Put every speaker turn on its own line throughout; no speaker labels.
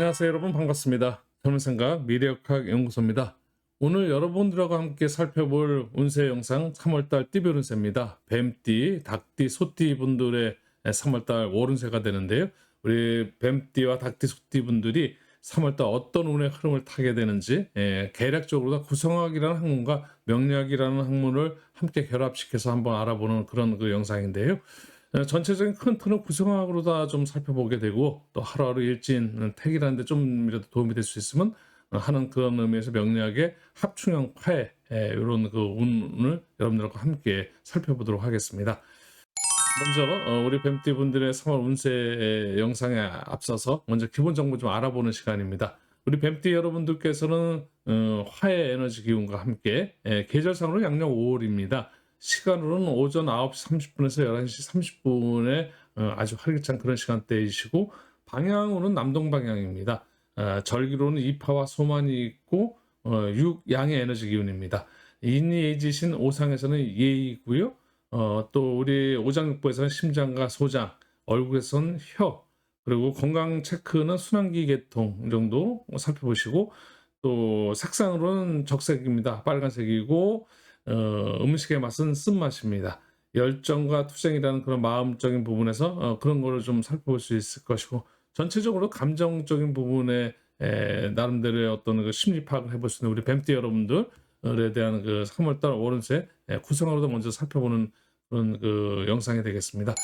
안녕하세요 여러분 반갑습니다. 젊은 생각 미래역학 연구소입니다. 오늘 여러분들과 함께 살펴볼 운세 영상 3월달 띠별 운세입니다. 뱀띠, 닭띠, 소띠 분들의 3월달 월운세가 되는데요. 우리 뱀띠와 닭띠, 소띠 분들이 3월달 어떤 운의 흐름을 타게 되는지 예, 계략적으로 구성학이라는 학문과 명리학이라는 학문을 함께 결합시켜서 한번 알아보는 그런 그 영상인데요. 어, 전체적인 큰 틀은 구성학으로 다 좀 살펴보게 되고 또 하루하루 일진 택이라는데 좀이라도 도움이 될 수 있으면 어, 하는 그런 의미에서 명리학의 합충형 파해 이런 그 운을 여러분들과 함께 살펴보도록 하겠습니다. 먼저 어, 우리 뱀띠 분들의 3월 운세 영상에 앞서서 먼저 기본 정보 좀 알아보는 시간입니다. 우리 뱀띠 여러분들께서는 어, 화해 에너지 기운과 함께 예, 계절상으로 양력 5월입니다. 시간으로는 오전 9시 30분에서 11시 30분에 어, 아주 활기찬 그런 시간대이시고 방향으로는 남동 방향입니다. 어, 절기로는 이파와 소만이 있고 어, 육양의 에너지 기운입니다. 인예지신 오상에서는 예이고요. 어, 또 우리 오장육부에서는 심장과 소장, 얼굴에서는 혀, 그리고 건강 체크는 순환기 계통 정도 살펴보시고 또 색상으로는 적색입니다. 빨간색이고 어, 음식의 맛은 쓴맛입니다. 열정과 투쟁이라는 그런 마음적인 부분에서 어, 그런 거를 좀 살펴볼 수 있을 것이고 전체적으로 감정적인 부분에 에, 나름대로의 어떤 그 심리 파악을 해볼 수 있는 우리 뱀띠 여러분들에 대한 그 3월달 월운세 에, 구성으로도 먼저 살펴보는 그런 그 영상이 되겠습니다.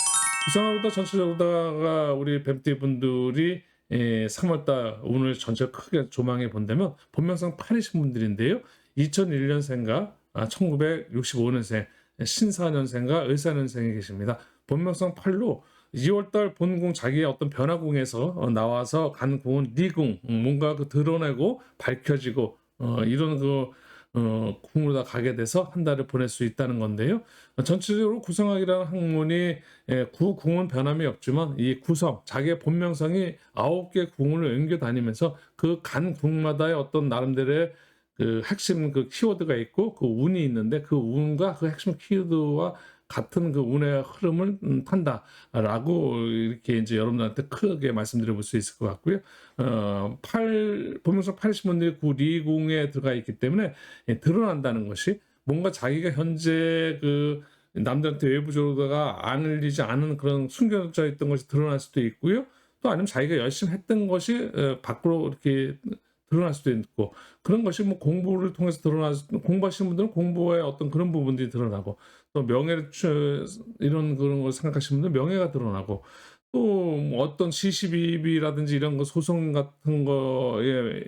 구성으로도 전체적으로 다가 우리 뱀띠 분들이 예, 3월달 오늘 전체 크게 조망해 본다면 본명상 8이신 분들인데요. 2001년생과 아, 1965년생, 신사년생과 을사년생이 계십니다. 본명상 8로 2월달 본궁 자기의 어떤 변화궁에서 어, 나와서 간 궁은 리궁 음, 뭔가 그 드러내고 밝혀지고 어, 이런 그 어, 궁으로 다 가게 돼서 한 달을 보낼 수 있다는 건데요. 어, 전체적으로 구성학이라는 학문이 예, 구 궁은 변함이 없지만 이 구성 자기의 본명성이 아홉 개 궁을 옮겨 다니면서 그 간 궁마다의 어떤 나름대로의 그 핵심 그 키워드가 있고 그 운이 있는데 그 운과 그 핵심 키워드와 같은 그 운의 흐름을 음, 탄다라고 이렇게 이제 여러분들한테 크게 말씀드려 볼 수 있을 것 같고요. 어, 8, 보면서 80분들이 구 리궁에 들어가 있기 때문에 예, 드러난다는 것이 뭔가 자기가 현재 그 남들한테 외부적으로다가 안 흘리지 않은 그런 숨겨져 있던 것이 드러날 수도 있고요. 또 아니면 자기가 열심히 했던 것이 어, 밖으로 이렇게 드러날 수도 있고 그런 것이 뭐 공부를 통해서 드러나 공부하시는 분들은 공부의 어떤 그런 부분들이 드러나고 또 명예를 추- 이런 그런 걸 생각하시는 분들은 명예가 드러나고 또 뭐 어떤 시시비비라든지 이런 거 소송 같은 거에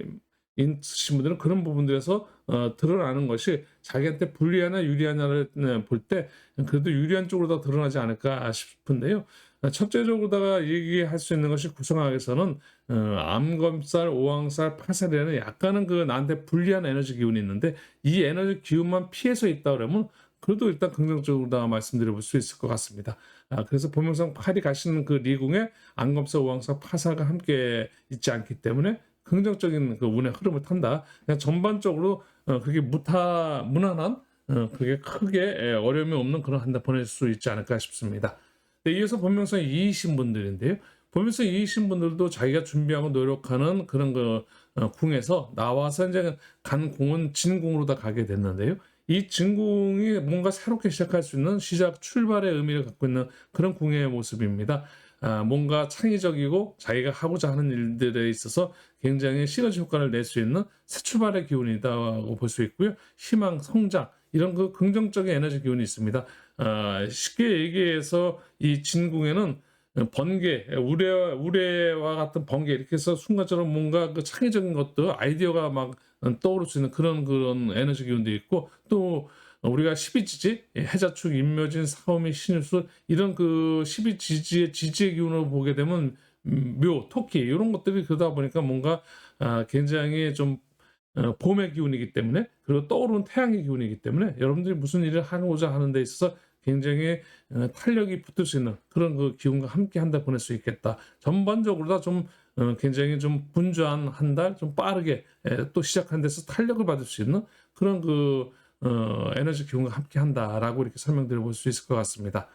있으신 분들은 그런 부분들에서 어, 드러나는 것이 자기한테 불리하나 유리하냐를 볼 때 그래도 유리한 쪽으로 더 드러나지 않을까 싶은데요. 어, 첫째적으로다가 얘기할 수 있는 것이 구성학에서는 어, 암검살, 오왕살, 파살이라는 약간은 그 나한테 불리한 에너지 기운이 있는데 이 에너지 기운만 피해서 있다 그러면 그래도 일단 긍정적으로 다 말씀드려 볼 수 있을 것 같습니다. 아, 그래서 본명상 8이 가시는 그 리궁에 안검사, 오왕사, 파사가 함께 있지 않기 때문에 긍정적인 그 운의 흐름을 탄다. 그냥 전반적으로 어, 그게 무타 무난한 어, 그게 크게 에, 어려움이 없는 그런 한 달 보낼 수 있지 않을까 싶습니다. 네, 이어서 본명상 2이신 분들인데요. 본명상 2이신 분들도 자기가 준비하고 노력하는 그런 그 어, 궁에서 나와서 이제 간 궁은 진궁으로 다 가게 됐는데요. 이 진궁이 뭔가 새롭게 시작할 수 있는 시작 출발의 의미를 갖고 있는 그런 궁의 모습입니다. 아, 뭔가 창의적이고 자기가 하고자 하는 일들에 있어서 굉장히 시너지 효과를 낼 수 있는 새 출발의 기운이다고 볼 수 있고요. 희망, 성장 이런 그 긍정적인 에너지 기운이 있습니다. 아, 쉽게 얘기해서 이 진궁에는 번개, 우레, 우레와 같은 번개 이렇게 해서 순간적으로 뭔가 그 창의적인 것도 아이디어가 막 떠오를 수 있는 그런 그런 에너지 기운도 있고 또 우리가 12지지, 해자축, 인묘진, 사오미, 신유술 이런 그 12지지의 지지의 기운을 보게 되면 음, 묘, 토끼 이런 것들이 그러다 보니까 뭔가 아, 굉장히 좀 어, 봄의 기운이기 때문에 그리고 떠오르는 태양의 기운이기 때문에 여러분들이 무슨 일을 하고자 하는 데 있어서 굉장히 어, 탄력이 붙을 수 있는 그런 그 기운과 함께 한 달 보낼 수 있겠다. 전반적으로 다좀 어, 굉장히 좀 분주한 한 달, 좀 빠르게 에, 또 시작한 데서 탄력을 받을 수 있는 그런 그 어, 에너지 기운과 함께 한다라고 이렇게 설명드려 볼 수 있을 것 같습니다.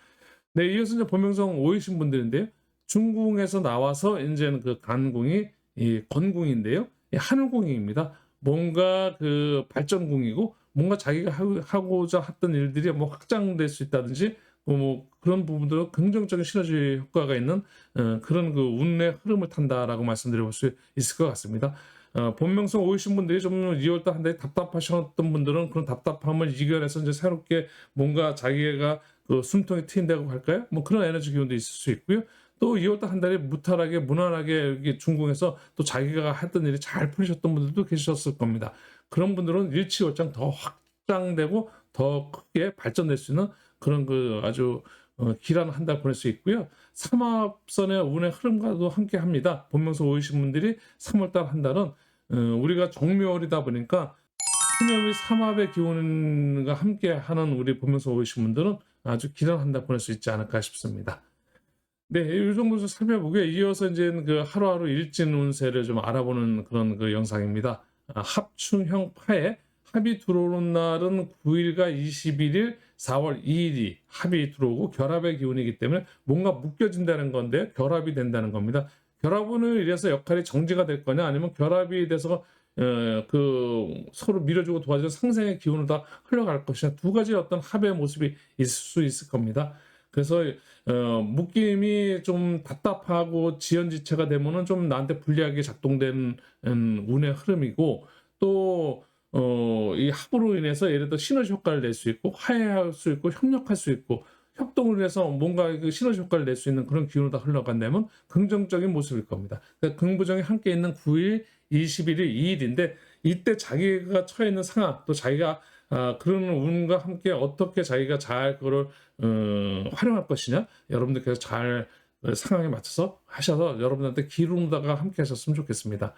네, 이어서 이제 본명성 오이신 분들인데요. 중궁에서 나와서 이제는 그 간궁이 이 건궁인데요. 이 하늘궁입니다. 뭔가 그 발전궁이고 뭔가 자기가 하- 하고자 했던 일들이 뭐 확장될 수 있다든지 어, 뭐 그런 부분도 긍정적인 시너지 효과가 있는 어, 그런 그 운의 흐름을 탄다라고 말씀드려 볼 수 있을 것 같습니다. 어, 본명성 오이신 분들이 좀 2월달 한 달에 답답하셨던 분들은 그런 답답함을 이겨내서 이제 새롭게 뭔가 자기가 그 숨통이 트인다고 할까요? 뭐 그런 에너지 기운도 있을 수 있고요. 또 2월달 한 달에 무탈하게 무난하게 중궁에서 또 자기가 했던 일이 잘 풀리셨던 분들도 계셨을 겁니다. 그런 분들은 일치월장 더 확장되고 더 크게 발전될 수 있는 그런 그 아주 어, 길한 한 달 보낼 수 있고요. 삼합선의 운의 흐름과도 함께 합니다. 본명서 오이신 분들이 3월달 한 달은 어, 우리가 정묘월이다 보니까 신념이 삼합의 기운과 함께 하는 우리 본명서 오이신 분들은 아주 길한 한 달 보낼 수 있지 않을까 싶습니다. 네, 이 정도 좀 살펴보고요. 이어서 이제 그 하루하루 일진 운세를 좀 알아보는 그런 그 영상입니다. 아, 합충형 파에 합이 들어오는 날은 9일과 21일, 4월 2일이 합이 들어오고 결합의 기운이기 때문에 뭔가 묶여진다는 건데 결합이 된다는 겁니다. 결합으로 인해서 역할이 정지가 될 거냐 아니면 결합이 돼서 어, 그 서로 밀어주고 도와주는 상생의 기운으로 다 흘러갈 것이냐 두 가지 어떤 합의 모습이 있을 수 있을 겁니다. 그래서 어, 묶임이 좀 답답하고 지연지체가 되면은 좀 나한테 불리하게 작동되는 음, 운의 흐름이고 또 어, 이 합으로 인해서 예를 들어 시너지 효과를 낼 수 있고 화해할 수 있고 협력할 수 있고 협동을 해서 뭔가 그 시너지 효과를 낼 수 있는 그런 기운으로 다 흘러간다면 긍정적인 모습일 겁니다. 그러니까 긍부정이 함께 있는 9일, 21일, 2일인데 이때 자기가 처해 있는 상황 또 자기가 아, 그런 운과 함께 어떻게 자기가 잘 그거를 어, 활용할 것이냐 여러분들께서 잘 어, 상황에 맞춰서 하셔서 여러분한테 기름다가 함께 하셨으면 좋겠습니다.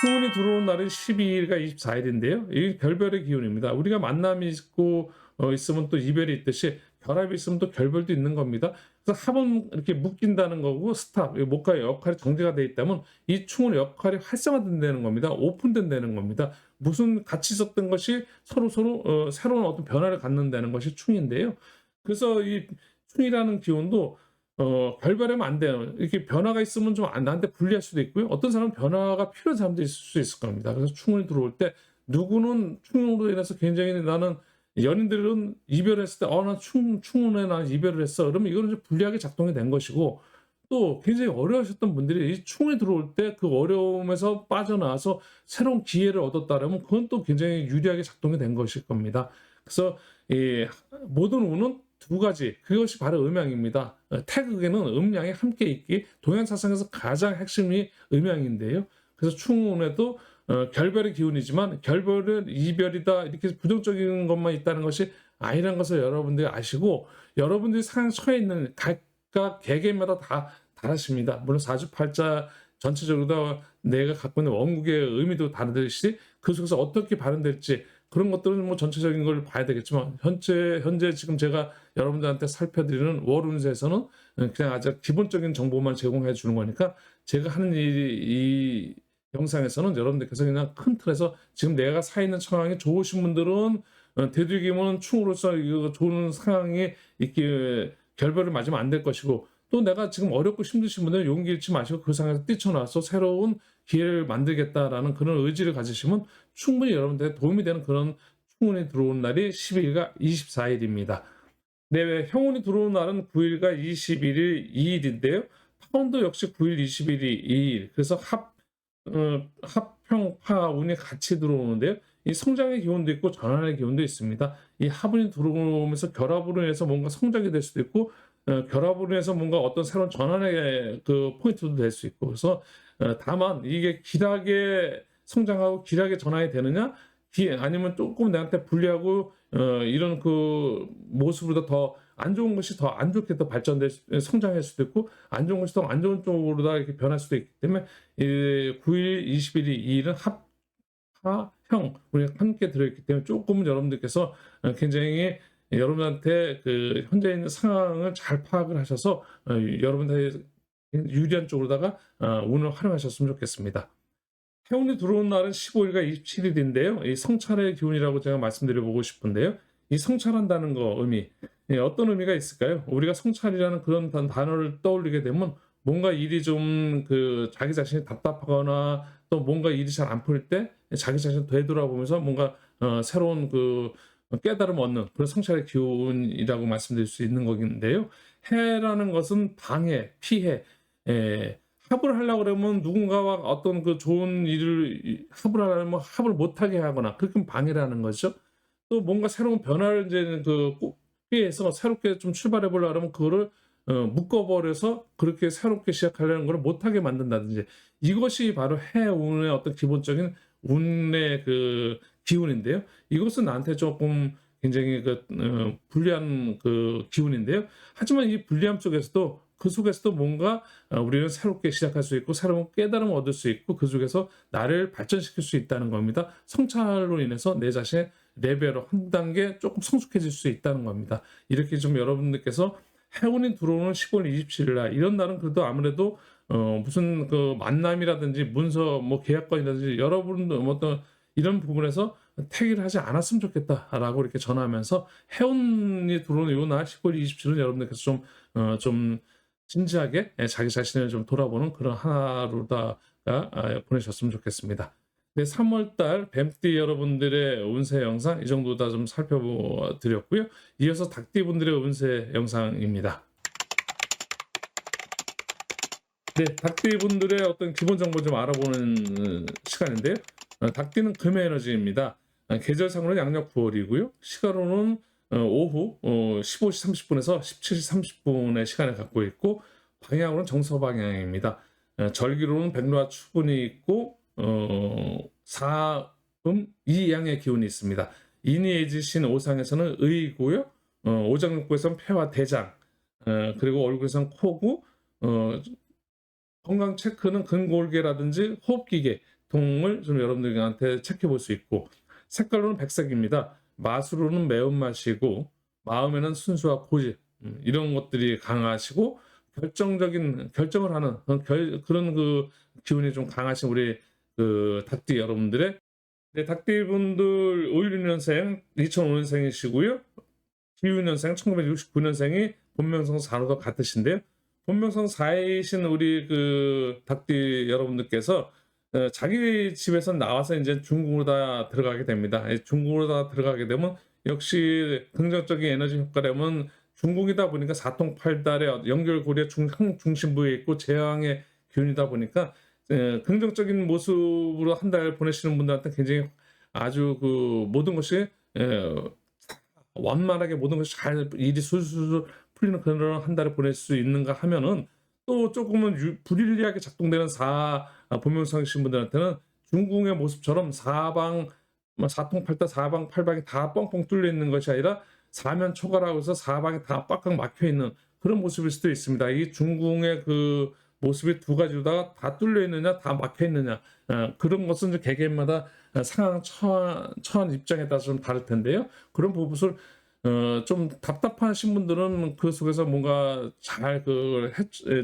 풍운이 들어온 날이 12일과 24일인데요. 이 별별의 기운입니다. 우리가 만남이 있고 어, 있으면 또 이별이 있듯이 결합이 있으면 또 결별도 있는 겁니다. 그래서 합은 이렇게 묶인다는 거고 스탑, 이 목과 역할이 정지가 돼 있다면 이 충운의 역할이 활성화된다는 겁니다. 오픈된다는 겁니다. 무슨 같이 있었던 것이 서로 서로 어, 새로운 어떤 변화를 갖는다는 것이 충인데요. 그래서 이 충이라는 기운도 어, 별별하면 안 돼요. 이렇게 변화가 있으면 좀 안- 나한테 불리할 수도 있고요. 어떤 사람은 변화가 필요한 사람도 있을 수 있을 겁니다. 그래서 충운이 들어올 때 누구는 충으로 인해서 굉장히 나는 연인들은 이별했을 때, 어, 나 충, 충운에 나 이별을 했어. 그러면 이거는 좀 불리하게 작동이 된 것이고, 또 굉장히 어려우셨던 분들이 이 충이 들어올 때 그 어려움에서 빠져나와서 새로운 기회를 얻었다라면 그건 또 굉장히 유리하게 작동이 된 것일 겁니다. 그래서 이 모든 운은 두 가지 그것이 바로 음양입니다. 어, 태극에는 음양이 함께 있기 동양사상에서 가장 핵심이 음양인데요. 그래서 충운에도 어, 결별의 기운이지만 결별은 이별이다 이렇게 부정적인 것만 있다는 것이 아니라는 것을 여러분들이 아시고 여러분들이 상황 처해 있는 각각 개개마다 다 다르십니다. 물론 사주팔자 전체적으로 다 내가 갖고 있는 원국의 의미도 다르듯이 그 속에서 어떻게 발현될지 그런 것들은 뭐 전체적인 걸 봐야 되겠지만 현재 현재 지금 제가 여러분들한테 살펴드리는 월운세에서는 그냥 아주 기본적인 정보만 제공해 주는 거니까 제가 하는 이, 이 영상에서는 여러분들께서 그냥 큰 틀에서 지금 내가 사 있는 상황이 좋으신 분들은 어, 되도록이면 충으로서 좋은 상황이 있기 결별을 맞으면 안 될 것이고 또 내가 지금 어렵고 힘드신 분들은 용기 잃지 마시고 그 상황에서 뛰쳐나와서 새로운 기회를 만들겠다라는 그런 의지를 가지시면 충분히 여러분들에 도움이 되는 그런 충운이 들어온 날이 12일과 24일입니다. 네, 형운이 들어온 날은 9일과 21일 2일인데요. 파운드 역시 9일, 21일 2일. 그래서 합, 어, 합평, 파운이 같이 들어오는데요. 이 성장의 기운도 있고 전환의 기운도 있습니다. 이 합운이 들어오면서 결합으로 인해서 뭔가 성장이 될 수도 있고 어, 결합으로 인해서 뭔가 어떤 새로운 전환의 그 포인트도 될 수 있고 그래서 어, 다만 이게 길하게 성장하고 길하게 전환이 되느냐? 기- 아니면 조금 나한테 불리하고 어, 이런 그 모습보다 더 안 좋은 것이 더 안 좋게 더 발전될 수- 성장할 수도 있고 안 좋은 것이 더 안 좋은 쪽으로 다 이렇게 변할 수도 있기 때문에 이 9일, 21일, 2일은 합, 하, 형 우리가 함께 들어있기 때문에 조금은 여러분들께서 어, 굉장히 여러분한테 그 현재 있는 상황을 잘 파악을 하셔서 어, 여러분들의 유리한 쪽으로다가 어, 운을 활용하셨으면 좋겠습니다. 해운이 들어온 날은 15일과 27일인데요. 이 성찰의 기운이라고 제가 말씀드려보고 싶은데요. 이 성찰한다는 거 의미 예, 어떤 의미가 있을까요? 우리가 성찰이라는 그런 단- 단어를 떠올리게 되면 뭔가 일이 좀 그 자기 자신이 답답하거나 또 뭔가 일이 잘 안 풀릴 때 자기 자신 되돌아보면서 뭔가 어, 새로운 그 깨달음 얻는 그런 성찰의 기운이라고 말씀드릴 수 있는 거긴데요. 해라는 것은 방해, 피해, 에, 합을 하려고 그러면 누군가와 어떤 그 좋은 일을 이- 합을 하려면 합을 못하게 하거나 그렇게 방해라는 거죠. 또 뭔가 새로운 변화를 이제 그 피해서 새롭게 좀 출발해 보려고 하면 그거를 어, 묶어버려서 그렇게 새롭게 시작하려는 걸 못하게 만든다든지 이것이 바로 해운의 어떤 기본적인 운의 그 기운인데요. 이것은 나한테 조금 굉장히 그 어, 불리한 그 기운인데요. 하지만 이 불리함 속에서도 그 속에서도 뭔가 어, 우리는 새롭게 시작할 수 있고 새로운 깨달음을 얻을 수 있고 그 속에서 나를 발전시킬 수 있다는 겁니다. 성찰로 인해서 내 자신의 레벨을 한 단계 조금 성숙해질 수 있다는 겁니다. 이렇게 좀 여러분들께서 해운이 들어오는 10월 27일 날 이런 날은 그래도 아무래도 어 무슨 그 만남이라든지 문서 뭐 계약권이라든지 여러분들 뭐 어떤 이런 부분에서 태기를 하지 않았으면 좋겠다라고 이렇게 전하면서 해운이 들어오는 이날 10월 27일은 여러분들께서 좀 어, 좀 진지하게 예, 자기 자신을 좀 돌아보는 그런 하루다가 아, 보내셨으면 좋겠습니다. 네, 3월달 뱀띠 여러분들의 운세 영상 이 정도 다 좀 살펴드렸고요. 이어서 닭띠 분들의 운세 영상입니다. 네, 닭띠 분들의 어떤 기본 정보 좀 알아보는 시간인데요. 어, 닭띠는 금의 에너지입니다. 어, 계절상으로는 양력 9월이고요. 시간으로는 어, 오후 어, 15시 30분에서 17시 30분의 시간을 갖고 있고 방향으로는 정서 방향입니다. 어, 절기로는 백로와 추분이 있고 어, 사음 이양의 기운이 있습니다. 인이해지신 오상에서는 의고요. 어, 오장육부에서는 폐와 대장 어, 그리고 얼굴에서는 어, 건강 체크는 근골계라든지 호흡기계 통을 좀 여러분들한테 체크해 볼 수 있고 색깔로는 백색입니다. 맛으로는 매운맛이고 마음에는 순수와 고집 음, 이런 것들이 강하시고 결정적인 결정을 하는 그런, 결, 그런 그 기운이 좀 강하신 우리 그 닭띠 여러분들의 네, 닭띠 분들 516년생 2005년생이시고요. 기후년생 1969년생이 본명성 4로도 같으신데요. 본명성 4이신 우리 그 닭띠 여러분들께서 어, 자기 집에서 나와서 이제 중국으로 다 들어가게 됩니다. 이 중국으로 다 들어가게 되면 역시 긍정적인 에너지 효과라면 중국이다 보니까 사통팔달의 연결고리의 중, 중심부에 있고 재앙의 기운이다 보니까 에, 긍정적인 모습으로 한 달 보내시는 분들한테 굉장히 아주 그 모든 것이 에, 완만하게 모든 것이 잘 일이 술술 풀리는 그런 한 달을 보낼 수 있는가 하면은 또 조금은 유- 불일리하게 작동되는 사 아, 본명성이신 분들한테는 중궁의 모습처럼 사방 뭐 사통팔달 사방 팔방이 다 뻥뻥 뚫려 있는 것이 아니라 사면 초과라고 해서 사방이 다 빡빡 막혀 있는 그런 모습일 수도 있습니다. 이 중궁의 그 모습이 두 가지로다가 다 뚫려 있느냐 다 막혀 있느냐 어, 그런 것은 개개인마다 어, 상황 처한, 처한 입장에 따라서 좀 다를 텐데요. 그런 부분을 어, 좀 답답하신 분들은 그 속에서 뭔가 잘그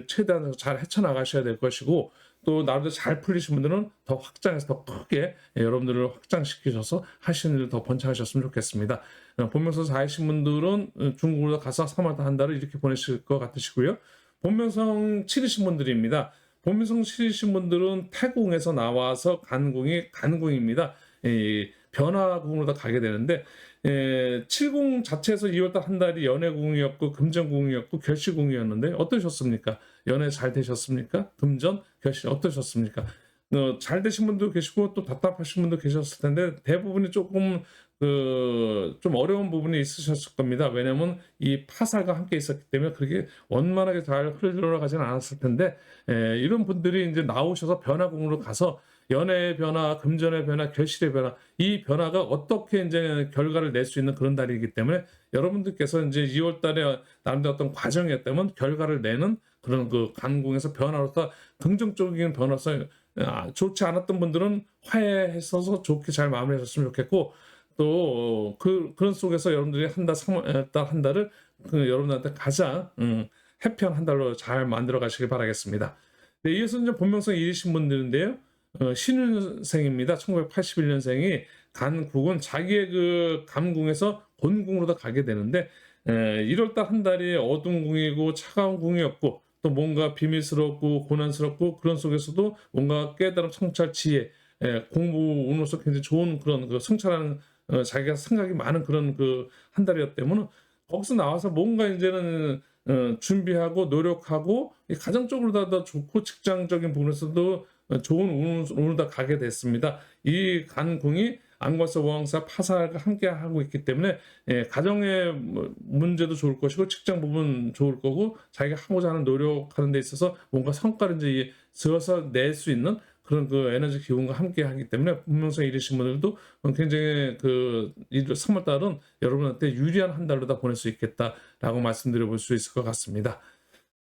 최대한 잘 헤쳐나가셔야 될 것이고 또 나름대로 잘 풀리신 분들은 더 확장해서 더 크게 예, 여러분들을 확장시키셔서 하시는 일더 번창하셨으면 좋겠습니다. 어, 본명성 4이신 분들은 어, 중국으로 가서 3월 한 달을 이렇게 보내실 것 같으시고요. 본명성 7이신 분들입니다. 본명성 7이신 분들은 태궁에서 나와서 간궁이 간궁입니다. 이 변화궁으로 다 가게 되는데 예, 70 자체에서 2월달 한 달이 연애궁이었고 금전궁이었고 결시궁이었는데 어떠셨습니까? 연애 잘 되셨습니까? 금전 결시 어떠셨습니까? 어, 잘 되신 분도 계시고 또 답답하신 분도 계셨을 텐데 대부분이 조금 그 좀 어려운 부분이 있으셨을 겁니다. 왜냐하면 이 파살과 함께 있었기 때문에 그렇게 원만하게 잘 흘러가지는 않았을 텐데 에, 이런 분들이 이제 나오셔서 변화궁으로 가서 연애의 변화, 금전의 변화, 결실의 변화 이 변화가 어떻게 이제 결과를 낼 수 있는 그런 달이기 때문에 여러분들께서 이제 2월 달에 나름대로 어떤 과정이었다면 결과를 내는 그런 그 간궁에서 변화로서 긍정적인 변화로서 아, 좋지 않았던 분들은 화해했어서 좋게 잘 마무리하셨으면 좋겠고 또 그 그런 속에서 여러분들이 한달달한 달을 그 여러분들한테 가장 음, 해피한 한 달로 잘 만들어 가시길 바라겠습니다. 네, 이어서 이제 본명성 1이신 분들인데요. 어, 신윤생입니다. 1981년생이 간국은 자기의 그 감궁에서 본궁으로 다 가게 되는데 에, 1월달 한 달이 어두운 궁이고 차가운 궁이었고 또 뭔가 비밀스럽고 고난스럽고 그런 속에서도 뭔가 깨달음 성찰 지혜 예, 공부 운으로서 굉장히 좋은 그런 그 성찰하는 어, 자기가 생각이 많은 그런 그 한 달이었기 때문에 거기서 나와서 뭔가 이제는 어, 준비하고 노력하고 이 가정적으로 더 좋고 직장적인 부분에서도 어, 좋은 운을 다 가게 됐습니다. 이 간궁이 안과서 왕사 파사가 함께 하고 있기 때문에 예, 가정의 뭐 문제도 좋을 것이고 직장 부분 좋을 거고 자기가 하고자 하는 노력하는 데 있어서 뭔가 성과를 이제 지어서 낼 수 있는 그런 그 에너지 기운과 함께 하기 때문에 분명성 이르신 분들도 굉장히 그 3월 달은 여러분한테 유리한 한 달로 다 보낼 수 있겠다라고 말씀드려 볼 수 있을 것 같습니다.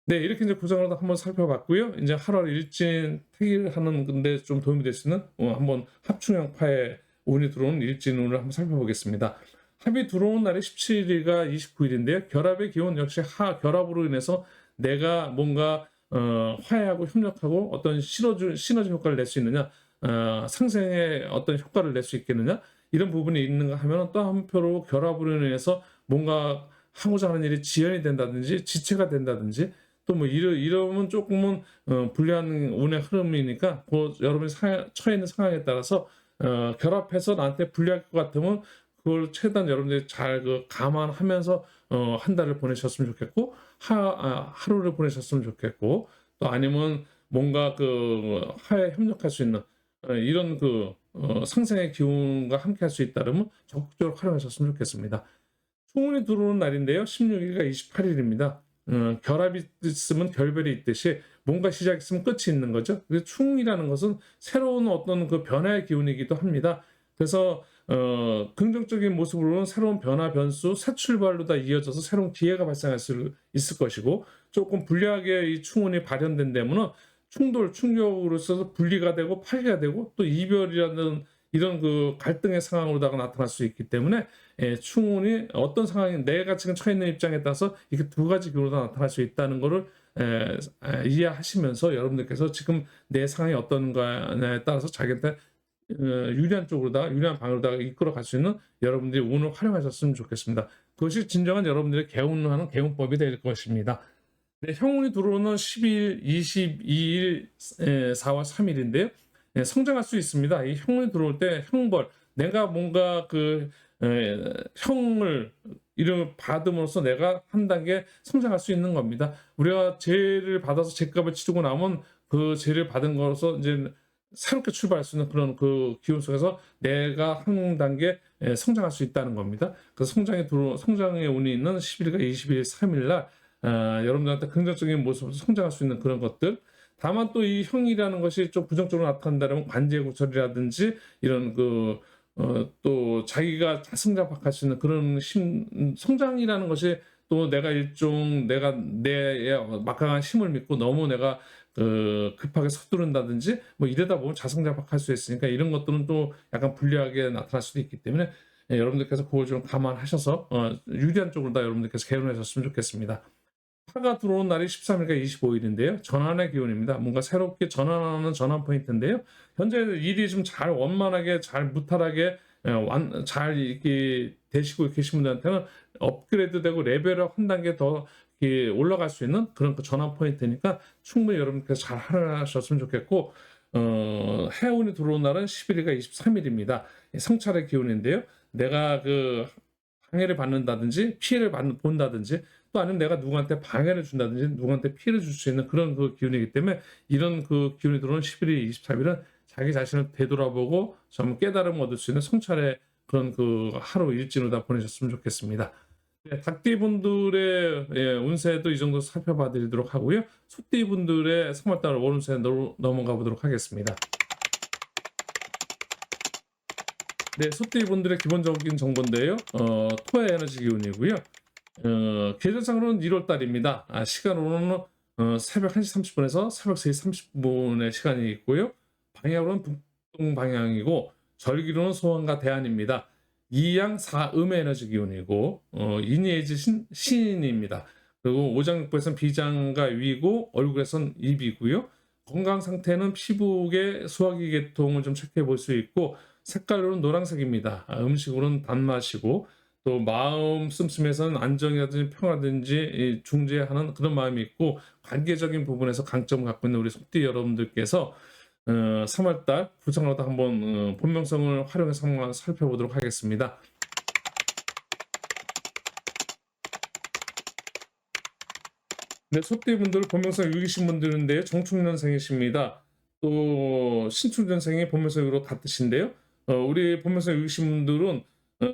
네, 이렇게 이제 구성을 한번 살펴봤고요. 이제 8월 일진 택일하는 건데 좀 도움이 될 수 있는 어, 한번 합충형파의 운이 들어오는 일진 운을 한번 살펴보겠습니다. 합이 들어온 날이 17일과 29일인데요. 결합의 기운 역시 하 결합으로 인해서 내가 뭔가 어, 화해하고 협력하고 어떤 시너지, 시너지 효과를 낼 수 있느냐, 어, 상생의 어떤 효과를 낼 수 있겠느냐, 이런 부분이 있는가 하면 또 한표로 결합으로 인해서 뭔가 하고자 하는 일이 지연이 된다든지 지체가 된다든지 또 뭐 이러, 이러면 조금은 어, 불리한 운의 흐름이니까 그 여러분이 사, 처해 있는 상황에 따라서 어, 결합해서 나한테 불리할 것 같으면 그걸 최대한 여러분들이 잘 그 감안하면서 어, 한 달을 보내셨으면 좋겠고 하, 아, 하루를 보내셨으면 좋겠고 또 아니면 뭔가 그 하에 협력할 수 있는 어, 이런 그 어, 상생의 기운과 함께 할 수 있다면 적극적으로 활용하셨으면 좋겠습니다. 충운이 들어오는 날인데요. 16일과 28일입니다. 어, 결합이 있으면 결별이 있듯이 뭔가 시작이 있으면 끝이 있는 거죠. 충이라는 것은 새로운 어떤 그 변화의 기운이기도 합니다. 그래서 어, 긍정적인 모습으로는 새로운 변화, 변수, 새 출발로 다 이어져서 새로운 기회가 발생할 수 있을 것이고 조금 불리하게 이 충운이 발현된다면은 충돌, 충격으로서 분리가 되고 파괴가 되고 또 이별이라는 이런 그 갈등의 상황으로다가 나타날 수 있기 때문에 예, 충운이 어떤 상황이 내가 지금 처해 있는 입장에 따라서 이게 두 가지 기운으로 나타날 수 있다는 거를 에, 에, 이해하시면서 여러분들께서 지금 내 상황이 어떤가에 따라서 자기한테 어, 유리한 쪽으로다 유리한 방으로다가 이끌어 갈 수 있는 여러분들이 운을 활용하셨으면 좋겠습니다. 그것이 진정한 여러분들의 개운하는 개운법이 될 것입니다. 네, 형운이 들어오는 10일, 22일, 에, 4월 3일인데요. 예, 성장할 수 있습니다. 이 형운이 들어올 때 형벌, 내가 뭔가 그 에, 형을 이름을 받음으로써 내가 한 단계 성장할 수 있는 겁니다. 우리가 죄를 받아서 죄값을 치르고 나면 그 죄를 받은 거로서 이제 새롭게 출발할 수 있는 그런 그 기운 속에서 내가 한 단계 에, 성장할 수 있다는 겁니다. 그 성장의 들어 성장의 운이 있는 11일과 20일, 3일 날 어, 여러분들한테 긍정적인 모습으로 성장할 수 있는 그런 것들. 다만 또 이 형이라는 것이 좀 부정적으로 나타난다면 관제 고철이라든지 이런 그 어, 또 자기가 자승자박할 수 있는 그런 심, 성장이라는 것이 또 내가 일종 내가 내 막강한 힘을 믿고 너무 내가 그 급하게 서두른다든지 뭐 이러다 보면 자승자박할 수 있으니까 이런 것들은 또 약간 불리하게 나타날 수도 있기 때문에 예, 여러분들께서 그걸 좀 감안하셔서 어, 유리한 쪽으로 다 여러분들께서 개론하셨으면 좋겠습니다. 파가 들어온 날이 13일과 25일인데요. 전환의 기운입니다. 뭔가 새롭게 전환하는 전환 포인트인데요. 현재 일이 좀 잘 원만하게 잘 무탈하게 어, 완, 잘 이렇게 되시고 계신 분들한테는 업그레이드 되고 레벨업 한 단계 더 올라갈 수 있는 그런 그 전환 포인트니까 충분히 여러분께서 잘 하셨으면 좋겠고 어, 해운이 들어온 날은 11일과 23일입니다. 성찰의 기운인데요. 내가 그 방해를 받는다든지 피해를 받는, 본다든지 또 아니면 내가 누구한테 방해를 준다든지 누구한테 피해를 줄 수 있는 그런 그 기운이기 때문에 이런 그 기운이 들어오는 11일, 23일은 자기 자신을 되돌아보고 좀 깨달음을 얻을 수 있는 성찰의 그런 그 하루 일진으로 다 보내셨으면 좋겠습니다. 네, 닭띠분들의 예, 운세도 이 정도 살펴봐 드리도록 하고요. 소띠분들의 3월달 월운세 넘어가 보도록 하겠습니다. 네, 소띠분들의 기본적인 정보인데요. 어, 토의 에너지 기운이고요. 어, 계절상으로는 1월 달입니다. 아, 시간으로는 어, 새벽 1시 30분에서 새벽 3시 30분의 시간이 있고요. 방향으로는 북동 방향이고 절기로는 소원과 대안입니다. 이양 사음의 에너지 기운이고 어, 인예지 신, 신입니다. 그리고 오장육부에서는 비장과 위고 얼굴에서는 입이고요. 건강 상태는 피부의 소화기 계통을 좀 체크해 볼 수 있고 색깔로는 노란색입니다. 아, 음식으로는 단맛이고 또 마음 씀씀에서는 안정이라든지 평화든지 이 중재하는 그런 마음이 있고 관계적인 부분에서 강점을 갖고 있는 우리 속띠 여러분들께서 어, 3월달 구성하다 한번 어, 본명성을 활용해서 한번 살펴보도록 하겠습니다. 네, 소띠분들 본명성 6이신 분들인데 정축년생이십니다. 또 신축년생이 본명성으로 같으신데요. 어, 우리 본명성 6이신 분들은 어,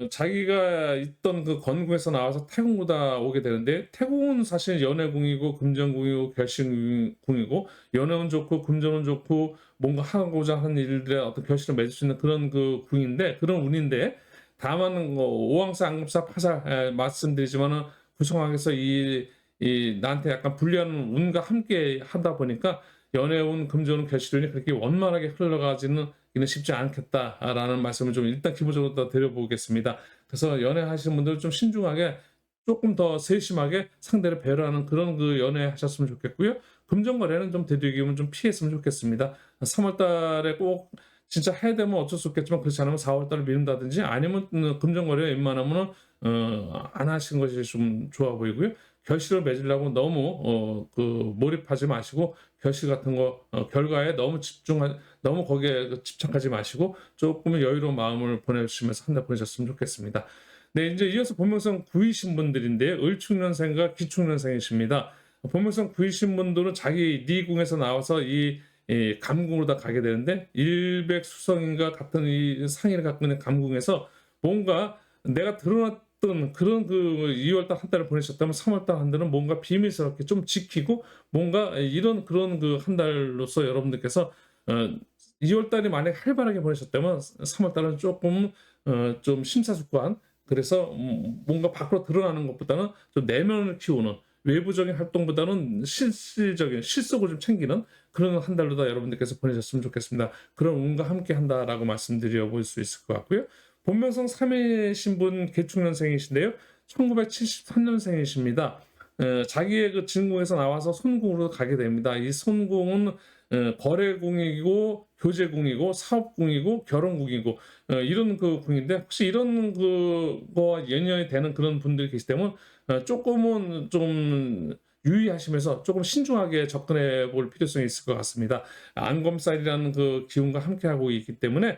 자기가 있던 그 건국에서 나와서 태궁보다 오게 되는데 태궁은 사실 연애궁이고 금전궁이고 결신궁이고 연애운 좋고 금전운 좋고 뭔가 하고자 하는 일들에 어떤 결실을 맺을 수 있는 그런 그 궁인데 그런 운인데 다만 뭐 오왕사 안금사 파사 에, 말씀드리지만은 구성학에서 이, 이 나한테 약간 불리한 운과 함께 하다 보니까 연애운 금전운 결실운이 그렇게 원만하게 흘러가지는 이는 쉽지 않겠다라는 말씀을 좀 일단 기본적으로 더 드려보겠습니다. 그래서 연애하시는 분들 좀 신중하게 조금 더 세심하게 상대를 배려하는 그런 그 연애 하셨으면 좋겠고요. 금전거래는 좀 되도록이면 좀 피했으면 좋겠습니다. 3월 달에 꼭 진짜 해야 되면 어쩔 수 없겠지만 그렇지 않으면 4월달에 미룬다든지 아니면 음, 금전거래 웬만하면 어, 안 하시는 것이 좀 좋아 보이고요. 결실을 맺으려고 너무 어, 그 몰입하지 마시고 결실 같은 거 어, 결과에 너무 집중하 너무 거기에 그 집착하지 마시고 조금은 여유로운 마음을 보내주시면서 한 달 보내셨으면 좋겠습니다. 네, 이제 이어서 본명성 9이신 분들인데요. 을축년생과 기축년생이십니다. 본명성 9이신 분들은 자기 니궁에서 나와서 이, 이 감궁으로 다 가게 되는데 일백수성인가 같은 이 상의를 갖고 있는 감궁에서 뭔가 내가 드러났 던 그런 그 2월달 한 달을 보내셨다면 3월달 한 달은 뭔가 비밀스럽게 좀 지키고 뭔가 이런 그런 그 한 달로서 여러분들께서 어, 2월 달이 만약 활발하게 보내셨다면 3월 달은 조금 어, 좀 심사숙고한 그래서 음, 뭔가 밖으로 드러나는 것보다는 좀 내면을 키우는 외부적인 활동보다는 실질적인 실속을 좀 챙기는 그런 한 달로 다 여러분들께서 보내셨으면 좋겠습니다. 그런 운과 함께 한다라고 말씀드려 볼 수 있을 것 같고요. 본명성 3회신 분 개축년생이신데요. 1973년생이십니다. 어, 자기의 그 진궁에서 나와서 손궁으로 가게 됩니다. 이 손궁은 어, 거래궁이고 교제궁이고 사업궁이고 결혼궁이고 어, 이런 그 궁인데 혹시 이런 그거와 연연이 되는 그런 분들이 계시다면 어, 조금은 좀 유의하시면서 조금 신중하게 접근해 볼 필요성이 있을 것 같습니다. 안검살이라는 그 기운과 함께 하고 있기 때문에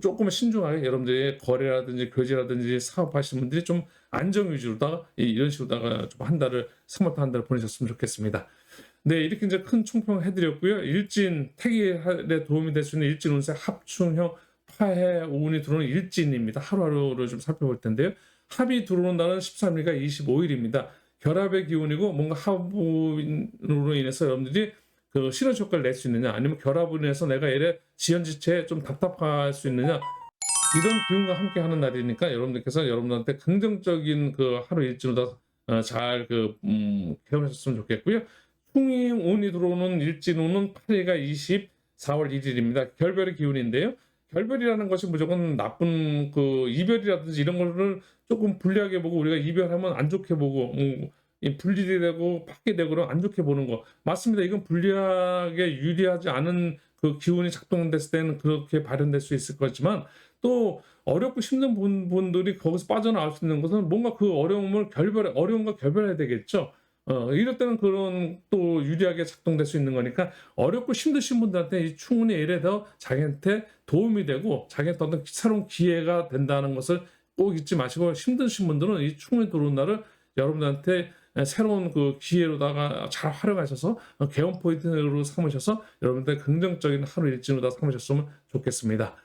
조금은 신중하게 여러분들의 거래라든지 교제라든지 사업하시는 분들이 좀 안정 위주로다가 이- 이런 식으로다가 좀 한 달을 3월달 한 달을 보내셨으면 좋겠습니다. 네, 이렇게 이제 큰 총평 해드렸고요. 일진 태기에 도움이 될 수 있는 일진 운세 합충형 파해 오운이 들어오는 일진입니다. 하루하루를 좀 살펴볼 텐데요. 합이 들어오는 날은 13일과 25일입니다. 결합의 기운이고 뭔가 합으로 인해서 여러분들이 그 실현 효과를 낼 수 있느냐 아니면 결합으로 인해서 내가 이래 지연지체에 좀 답답할 수 있느냐 이런 기운과 함께 하는 날이니까 여러분들께서 여러분들한테 긍정적인 그 하루 일진으로 다잘그 음, 경험하셨으면 좋겠고요. 풍이 운이 들어오는 일진운은 8일과 24월 1일입니다. 결별의 기운인데요. 결별이라는 것이 무조건 나쁜 그 이별이라든지 이런 거를 조금 불리하게 보고 우리가 이별하면 안 좋게 보고 음, 이 분리되고 되고 받게 되고 그런 안 좋게 보는 거 맞습니다. 이건 불리하게 유리하지 않은 그 기운이 작동됐을 때는 그렇게 발현될 수 있을 거지만 또 어렵고 힘든 분, 분들이 거기서 빠져나올 수 있는 것은 뭔가 그 어려움을 결별 어려움과 결별해야 되겠죠. 어, 이럴 때는 그런 또 유리하게 작동될 수 있는 거니까 어렵고 힘드신 분들한테 이 충분히 이래 더 자기한테 도움이 되고 자기한테 어떤 새로운 기회가 된다는 것을 꼭 잊지 마시고 힘드신 분들은 이 충분히 들어온 날을 여러분들한테 새로운 그 기회로다가 잘 활용하셔서 개원 포인트로 삼으셔서 여러분들 긍정적인 하루 일진으로 다 삼으셨으면 좋겠습니다.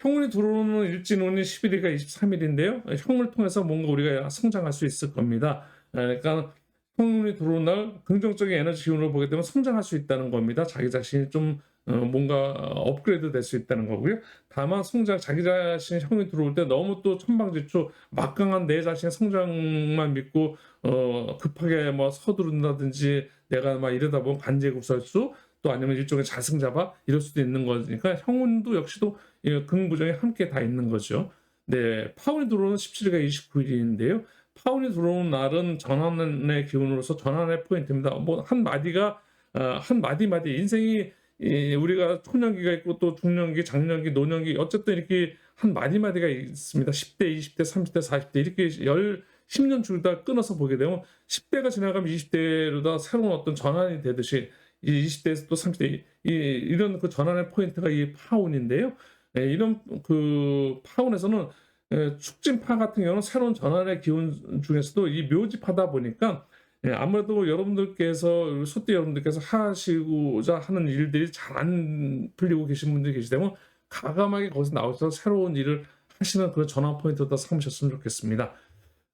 형운이 들어오는 일진운이 11일과 23일인데요. 형을 통해서 뭔가 우리가 성장할 수 있을 겁니다. 그러니까 형운이 들어온 날 긍정적인 에너지 기운으로 보게 되면 성장할 수 있다는 겁니다. 자기 자신이 좀 어, 뭔가 업그레이드 될 수 있다는 거고요. 다만 성장 자기 자신이 형이 들어올 때 너무 또 천방지축 막강한 내 자신의 성장만 믿고 어 급하게 뭐 서두른다든지 내가 막 이러다 보면 관제국설수 또 아니면 일종의 자승자바 이럴 수도 있는 거니까 형운도 역시도 이 긍부정이 함께 다 있는 거죠. 네, 파운이 들어오는 17일과 29일인데요. 파운이 들어오는 날은 전환의 기운으로서 전환의 포인트입니다. 뭐 한 마디가 어, 한 마디 마디 인생이 이 우리가 초년기가 있고 또 중년기, 장년기, 노년기 어쨌든 이렇게 한 마디마디가 있습니다. 10대, 20대, 30대, 40대 이렇게 열 10년 줄다 끊어서 보게 되면 10대가 지나가면 20대로다 새로운 어떤 전환이 되듯이 이 20대에서 또 30대 이 이런 그 전환의 포인트가 이 파운인데요. 예, 이런 그 파운에서는 예, 축진파 같은 경우는 새로운 전환의 기운 중에서도 이 묘지파다 보니까 예, 아무래도 여러분들께서 소띠 여러분들께서 하시고자 하는 일들이 잘 안 풀리고 계신 분들이 계시다면 가감하게 거기서 나오셔서 새로운 일을 하시는 그런 전환 포인트다 삼으셨으면 좋겠습니다.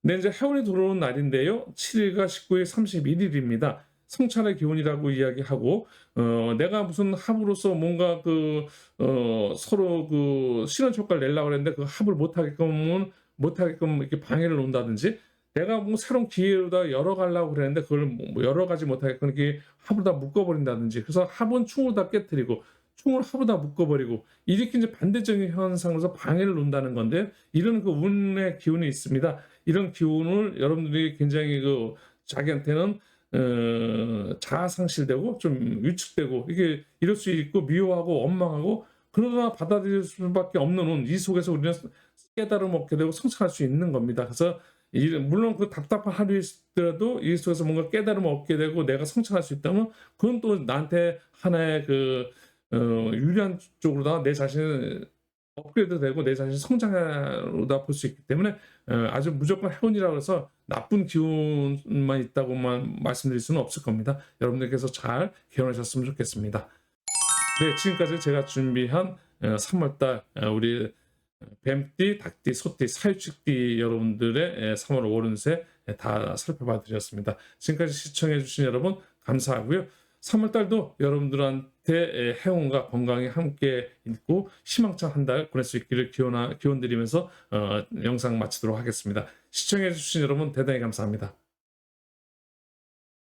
네, 이제 해운이 들어오는 날인데요. 7일과 19일, 31일입니다. 성찰의 기운이라고 이야기하고 어, 내가 무슨 합으로서 뭔가 그 어, 서로 그 실현 효과를 내려고 했는데 그 합을 못 하게끔 못 하게끔 이렇게 방해를 놓는다든지 내가 뭐 새로운 기회로다 열어가려고 그랬는데 그걸 뭐 여러 가지 못하게끔 이렇게 합을 다 묶어버린다든지 그래서 합은 충을 다 깨뜨리고 충을 합을 다 묶어버리고 이렇게 이제 반대적인 현상으로서 방해를 놓는다는 건데 이런 그 운의 기운이 있습니다. 이런 기운을 여러분들이 굉장히 그 자기한테는 어, 자아 상실되고 좀 위축되고 이게 이럴 수 있고 미워하고 원망하고 그러나 받아들일 수밖에 없는 운, 이 속에서 우리는 깨달음 얻게 되고 성찰할 수 있는 겁니다. 그래서 이- 물론 그 답답한 하루일지라도 이 속에서 뭔가 깨달음을 얻게 되고 내가 성찰할 수 있다면 그건 또 나한테 하나의 그 어, 유리한 쪽으로다 내 자신을 업그레이드 되고 내 자신 성장으로다 볼 수 있기 때문에 어, 아주 무조건 해운이라고 해서 나쁜 기운만 있다고만 말씀드릴 수는 없을 겁니다. 여러분들께서 잘 개원하셨으면 좋겠습니다. 네, 지금까지 제가 준비한 3월달 우리 뱀띠, 닭띠, 소띠, 사유축띠 여러분들의 3월 월운세 다 살펴봐 드렸습니다. 지금까지 시청해 주신 여러분 감사하고요. 3월 달도 여러분들한테 해운과 건강이 함께 있고 희망찬 한 달 보낼 수 있기를 기원, 기원 드리면서 어, 영상 마치도록 하겠습니다. 시청해 주신 여러분 대단히 감사합니다.